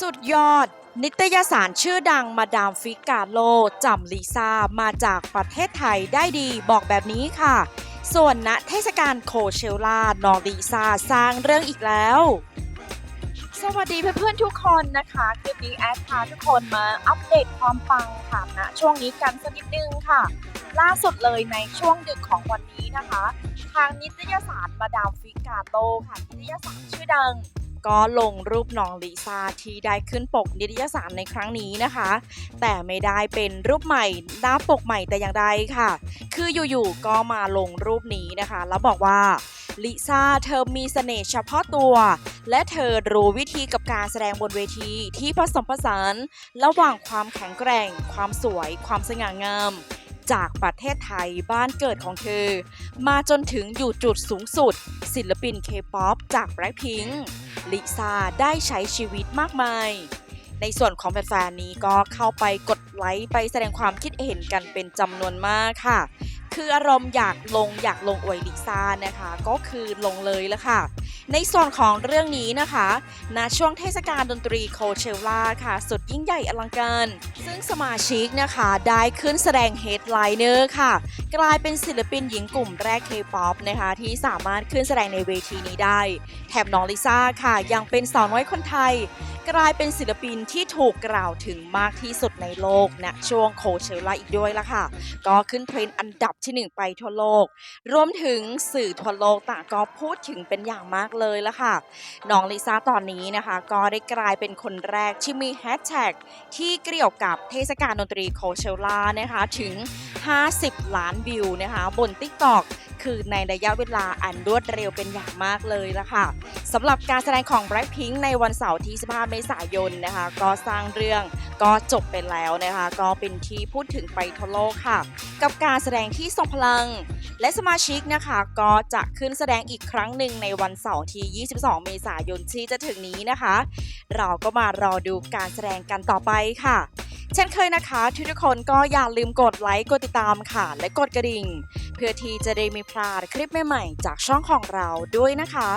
สุดยอด นิตยสารชื่อดังมาดามฟิกาโลจำลิซ่ามาจากประเทศไทยได้ดีบอกแบบนี้ค่ะ ส่วนณเทศกาลโคเชลลาน้องลิซ่าสร้างเรื่องอีกแล้ว สวัสดีเพื่อนๆทุกคนนะคะคลิปนี้แอดพาทุกคนมาอัปเดตความปังค่ะณช่วงนี้กันสักนิดนึงค่ะ ล่าสุดเลยในช่วงดึกของวันนี้นะคะ ทางนิตยสารมาดามฟิกาโตค่ะนิตยสารชื่อดัง ก็ลงรูปน้องลิซ่าที่ได้ขึ้นปกนิตยสารในครั้งนี้นะคะ แต่ไม่ได้เป็นรูปใหม่หน้าปกใหม่แต่อย่างใดค่ะ คืออยู่ๆก็มาลงรูปนี้นะคะ แล้วบอกว่าลิซ่าเธอมีเสน่ห์เฉพาะตัว และเธอรู้วิธีกับการแสดงบนเวทีที่ผสมผสาน ระหว่างความแข็งแกร่ง ความสวย ความสง่างาม จากประเทศไทยบ้านเกิดของเธอ มาจนถึงอยู่จุดสูงสุด ศิลปินเคป๊อปจาก Blackpink ลิซ่าได้ใช้ชีวิตมากมาย ในส่วนของแฟนๆนี้ก็เข้าไปกดไลค์ไปแสดงความคิดเห็นกันเป็นจำนวนมากค่ะ คืออารมณ์อยากลงอยากลงอวยลิซ่านะคะ ก็คือลงเลยละค่ะ ในส่วนของเรื่องนี้นะคะณช่วงเทศกาลดนตรีโคเชลลาค่ะ สุดยิ่งใหญ่อลังการ ซึ่งสมาชิกนะคะได้ขึ้นแสดงเฮดไลเนอร์ค่ะ กลายเป็นศิลปินหญิงกลุ่มแรก K-POP นะคะที่สามารถขึ้นแสดงในเวทีนี้ได้ แถมน้องลิซ่าค่ะ ยังเป็นสาวน้อยคนไทย กลายเป็นศิลปินที่ถูกกล่าวถึงมากที่สุดในโลกณช่วงโคเชลลาอีกด้วยละค่ะ ก็ขึ้นเทรนด์อันดับที่ 1 ไปทั่วโลก รวมถึงสื่อทั่วโลกต่างก็พูดถึงเป็นอย่างมากเลยละค่ะ น้องลิซ่าตอนนี้นะคะ ก็ได้กลายเป็นคนแรกที่มีแฮชแท็กที่เกี่ยวกับเทศกาลดนตรีโคเชลลานะคะถึง 50 ล้านวิวนะคะ บน TikTok คือในระยะเวลาอันรวดเร็วเป็นอย่างมากเลยละค่ะสำหรับการแสดงของ Blackpink ในวันเสาร์ที่ 15 เมษายนนะคะ ก็สร้างเรื่องก็จบไปแล้วนะคะ ก็เป็นที่พูดถึงไปทั่วโลกค่ะ กับการแสดงที่ทรงพลัง และสมาชิกนะคะก็จะขึ้นแสดงอีกครั้งหนึ่งในวันเสาร์ที่ 22 เมษายนที่จะถึงนี้นะคะ เราก็มารอดูการแสดงกันต่อไปค่ะเช่นเคยนะคะ ทุกคนก็อย่าลืมกดไลค์ กดติดตามค่ะ และกดกระดิ่ง เพื่อที่จะได้ไม่พลาดคลิปใหม่ๆ จากช่องของเราด้วยนะคะ